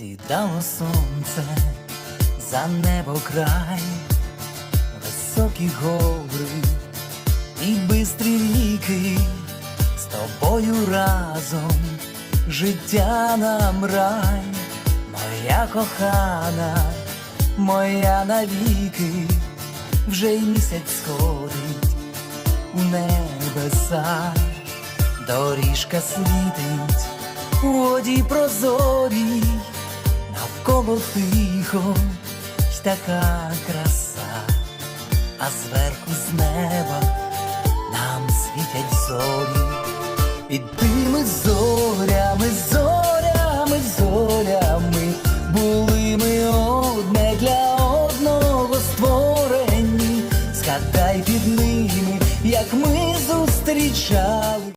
Сідало сонце за небо край, високі гори і бистрі ріки, з тобою разом життя нам рай, моя кохана, моя навіки, вже й місяць сходить у небеса, доріжка світить у воді прозорій, Обор тихо й така краса, а зверху з неба нам світять зорі, під тими зорями, зорями, зорями, були ми одне для одного створені, згадай під ними, як ми зустрічали.